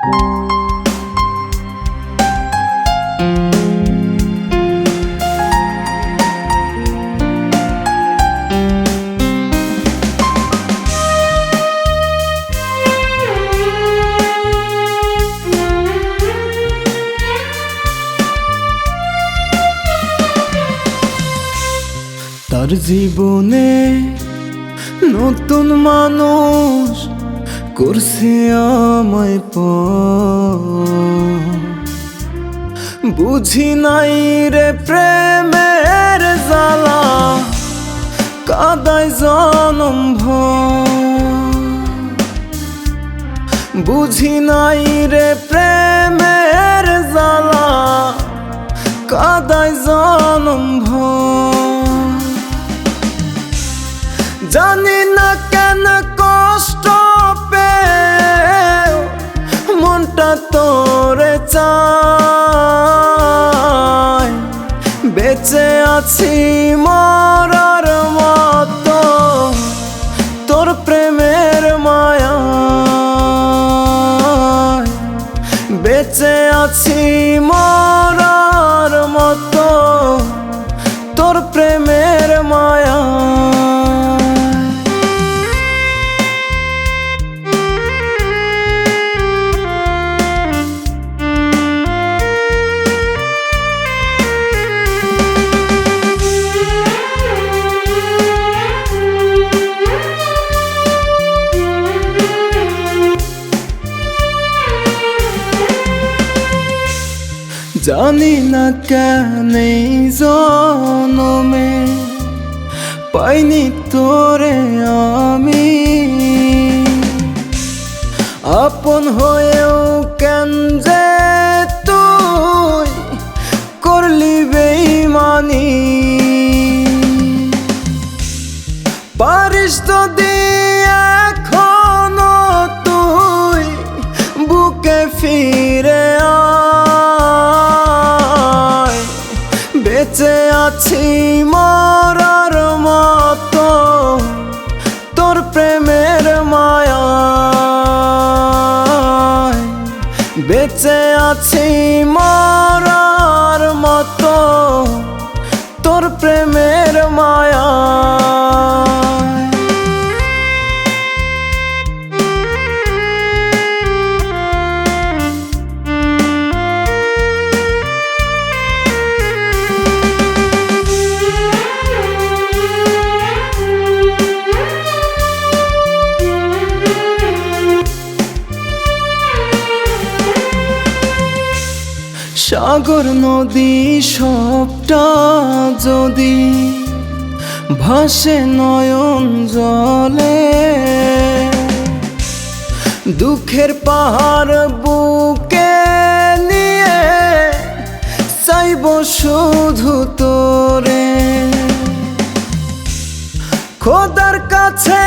তার জীবনে নতুন মানুষ করছে আমায় পর। বুঝি নাই রে প্রেমের জ্বালা, কাদায় জনম ভর। বুঝি নাই রে প্রেমের জ্বালা, কাদায় জনম তোরে চায় বেঁচে আছি মরার মতো। তোর প্রেমের মায়া। বেঁচে আছি জানি না কেন জনমে পাইনি তোরে আমি। আপন হয়েও কেন যে তুই করলি বেইমানি? পারিস তো দিয়ে এখনও তুই বুকে ফিরে আছি মরার মতো তোর প্রেমের মায়া বেঁচে আছি মরার মতো তোর প্রেমের মায়া সাগর নদী সবটা যদি ভাসে নয়ন জলে, দুঃখের পাহাড় বুকে নিয়ে চাইব শুধু তোরে। খোদার কাছে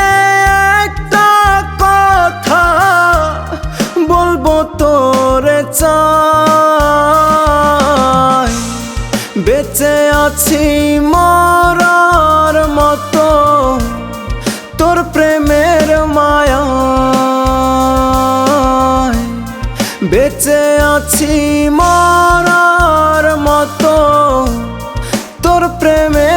বেঁচে আছি মরার মতো। তোর প্রেমের মায়া বেঁচে আছি মরার মতো। তোর প্রেমের